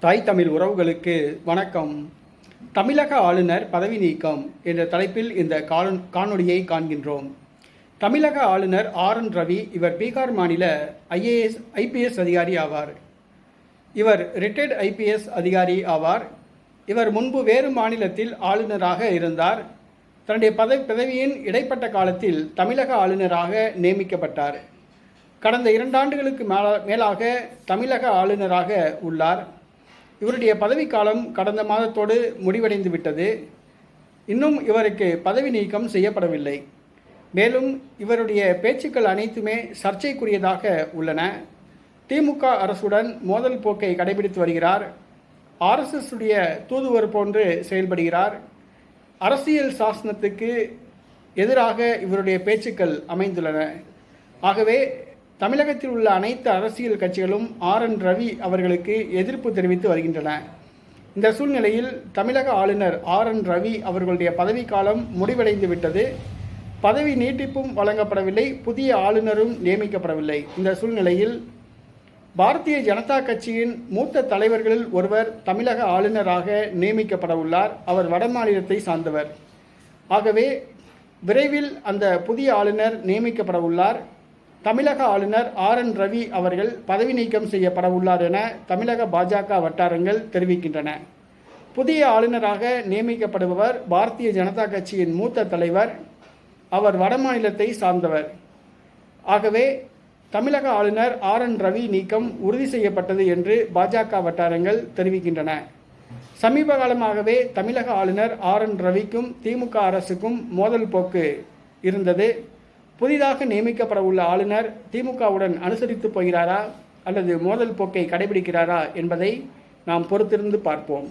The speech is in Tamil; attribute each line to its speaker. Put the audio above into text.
Speaker 1: தாய் தமிழ் உறவுகளுக்கு வணக்கம். தமிழக ஆளுநர் பதவி நீக்கம் என்ற தலைப்பில் இந்த காணொலியை காண்கின்றோம். தமிழக ஆளுநர் ஆர் என் ரவி இவர் பீகார் மாநில ஐஏஎஸ் ஐபிஎஸ் அதிகாரி ஆவார். இவர் ரிட்டையர்ட் ஐபிஎஸ் அதிகாரி ஆவார். இவர் முன்பு வேறு மாநிலத்தில் ஆளுநராக இருந்தார். தன்னுடைய பதவி பதவியின் இடைப்பட்ட காலத்தில் தமிழக ஆளுநராக நியமிக்கப்பட்டார். கடந்த இரண்டாண்டுகளுக்கு மேலா- மேலாக தமிழக ஆளுநராக உள்ளார். இவருடைய பதவிக்காலம் கடந்த மாதத்தோடு முடிவடைந்து விட்டது. இன்னும் இவருக்கு பதவி நீக்கம் செய்யப்படவில்லை. மேலும் இவருடைய பேச்சுக்கள் அனைத்துமே சர்ச்சைக்குரியதாக உள்ளன. திமுக அரசுடன் மோதல் போக்கை கடைபிடித்து வருகிறார். ஆர்எஸ்எஸ் உடைய தூதுவர் போன்று செயல்படுகிறார். அரசியல் சாசனத்துக்கு எதிராக இவருடைய பேச்சுக்கள் அமைந்துள்ளன. ஆகவே தமிழகத்தில் உள்ள அனைத்து அரசியல் கட்சிகளும் ஆர் என் ரவி அவர்களுக்கு எதிர்ப்பு தெரிவித்து வருகின்றன. இந்த சூழ்நிலையில் தமிழக ஆளுநர் ஆர் என் ரவி அவர்களுடைய பதவிக்காலம் முடிவடைந்து விட்டது. பதவி நீட்டிப்பும் வழங்கப்படவில்லை புதிய ஆளுநரும் நியமிக்கப்படவில்லை. இந்த சூழ்நிலையில் பாரதிய ஜனதா கட்சியின் மூத்த தலைவர்களில் ஒருவர் தமிழக ஆளுநராக நியமிக்கப்பட உள்ளார் அவர் வடமாநிலத்தை சார்ந்தவர். ஆகவே விரைவில் அந்த புதிய ஆளுநர் நியமிக்கப்பட உள்ளார் தமிழக ஆளுநர் ஆர் என் ரவி அவர்கள் பதவி நீக்கம் செய்யப்பட உள்ளார் என தமிழக பாஜக வட்டாரங்கள் தெரிவிக்கின்றன. புதிய ஆளுநராக நியமிக்கப்படுபவர் பாரதிய ஜனதா கட்சியின் மூத்த தலைவர் அவர் வடமாநிலத்தை சார்ந்தவர். ஆகவே தமிழக ஆளுநர் ஆர் என் ரவி நீக்கம் உறுதி செய்யப்பட்டது என்று பாஜக வட்டாரங்கள் தெரிவிக்கின்றன. சமீப காலமாகவே தமிழக ஆளுநர் ஆர் என் ரவிக்கும் திமுக அரசுக்கும் மோதல் போக்கு இருந்தது. புதிதாக நியமிக்கப்பட உள்ள ஆளுநர் திமுகவுடன் அனுசரித்து போகிறாரா அல்லது மோதல் போக்கை கடைபிடிக்கிறாரா என்பதை நாம் பொறுத்திருந்து பார்ப்போம்.